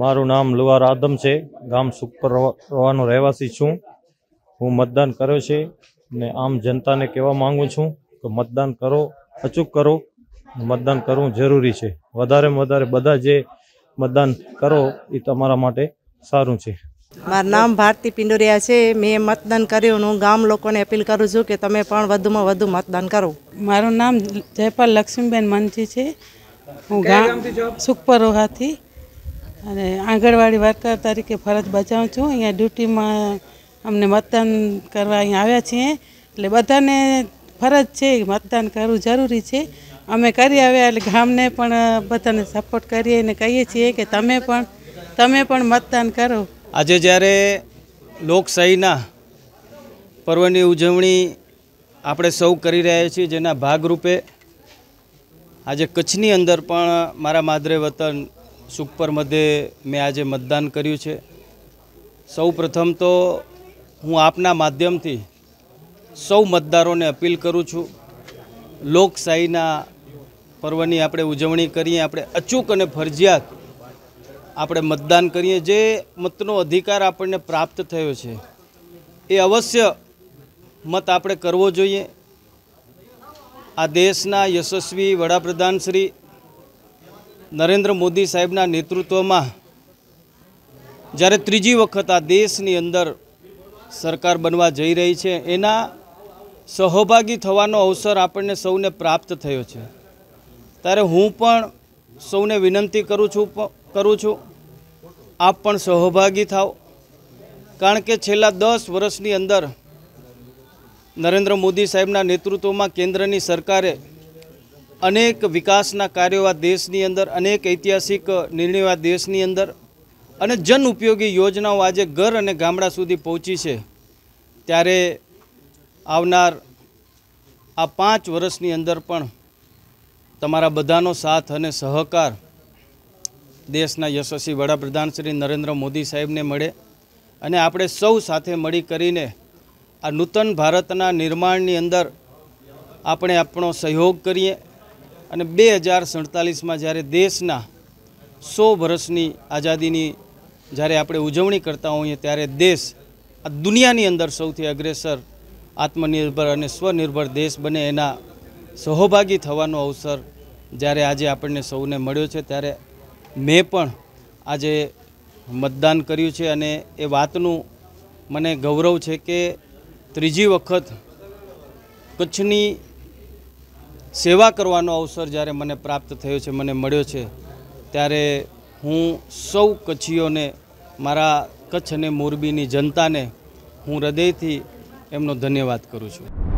મારું નામ લુવાર આદમ છે. ગામ સુખપર રવાનો રહેવાસી છું. હું મતદાન કર્યો છે ને આમ જનતાને કહેવા માગું છું કે મતદાન કરો અચૂક કરો. મતદાન કરવું જરૂરી છે. વધારેમાં વધારે બધા જે મતદાન કરો એ તમારા માટે સારું છે. મારું નામ ભારતી પિંડોરિયા છે. મેં મતદાન કર્યું હું ગામ લોકોને અપીલ કરું છું કે તમે પણ વધુમાં વધુ મતદાન કરો. મારું નામ જયપાલ લક્ષ્મીબેન મનજી છે. હું ગામ સુખપરોહાથી અને આંગણવાડી વર્કર તરીકે ફરજ બજાવું છું. અહીંયા ડ્યુટીમાં અમને મતદાન કરવા અહીંયા આવ્યા છીએ. એટલે બધાને ફરજ છે મતદાન કરવું જરૂરી છે. અમે કરી આવ્યા એટલે ગામને પણ બધાને સપોર્ટ કરીએ અને કહીએ છીએ કે તમે પણ તમે પણ મતદાન કરો. આજે જ્યારે લોકશાહીના પર્વની ઉજવણી આપણે સૌ કરી રહ્યા છીએ જેના ભાગરૂપે આજે કચ્છની અંદર પણ મારા માદરે વતન સુખપર મધ્યે મેં આજે મતદાન કર્યું છે. સૌ પ્રથમ તો હું આપના માધ્યમથી સૌ મતદારોને અપીલ કરું છું. લોકશાહીના પર્વની આપણે ઉજવણી કરીએ, આપણે અચૂક અને ફરજિયાત આપણે મતદાન કરીએ. જે મતનો અધિકાર આપણને પ્રાપ્ત થયો છે, એ અવશ્ય મત આપણે કરવો જોઈએ. આ દેશના યશસ્વી વડાપ્રધાન શ્રી નરેન્દ્ર મોદી સાહેબના નેતૃત્વમાં જ્યારે ત્રીજી વખત આ દેશની અંદર સરકાર બનવા જઈ રહી છે, એના સહભાગી થવાનો અવસર આપણને સૌને પ્રાપ્ત થયો છે. ત્યારે હું પણ સૌને વિનંતી કરું છું કરું છું, આપ પણ સહભાગી થાઓ કારણ કે છેલ્લા દસ વર્ષની અંદર નરેન્દ્ર મોદી સાહેબના નેતૃત્વમાં કેન્દ્રની સરકારે અનેક વિકાસના કાર્યો આ દેશની અંદર, અનેક ઐતિહાસિક નિર્ણયો દેશની અંદર અને જન ઉપયોગી યોજનાઓ આજે ઘર અને ગામડા સુધી પહોંચી છે. ત્યારે આવનાર આ પાંચ વર્ષની અંદર પણ તમારા બધાનો સાથ અને સહકાર દેશના યશસ્વી વડાપ્રધાન શ્રી નરેન્દ્ર મોદી સાહેબને મળે અને આપણે સૌ સાથે મળી કરીને આ નૂતન ભારતના નિર્માણની અંદર આપણે આપણો સહયોગ કરીએ. અને બે હજાર સડતાલીસમાં જ્યારે દેશના સો વર્ષની આઝાદીની જ્યારે આપણે ઉજવણી કરતા હોઈએ ત્યારે દેશ આ દુનિયાની અંદર સૌથી અગ્રેસર, આત્મનિર્ભર અને સ્વનિર્ભર દેશ બને એના સહભાગી થવાનો અવસર જ્યારે આજે આપણને સૌને મળ્યો છે, ત્યારે મેં પણ આજે મતદાન કર્યું છે અને એ વાતનું મને ગૌરવ છે કે ત્રીજી વખત કચ્છની સેવા કરવાનો અવસર જ્યારે મને પ્રાપ્ત થયો છે, મને મળ્યો છે, ત્યારે હું સૌ કચ્છીઓને, મારા કચ્છ અને મોરબીની જનતાને હું હૃદયથી એમનો ધન્યવાદ કરું છું.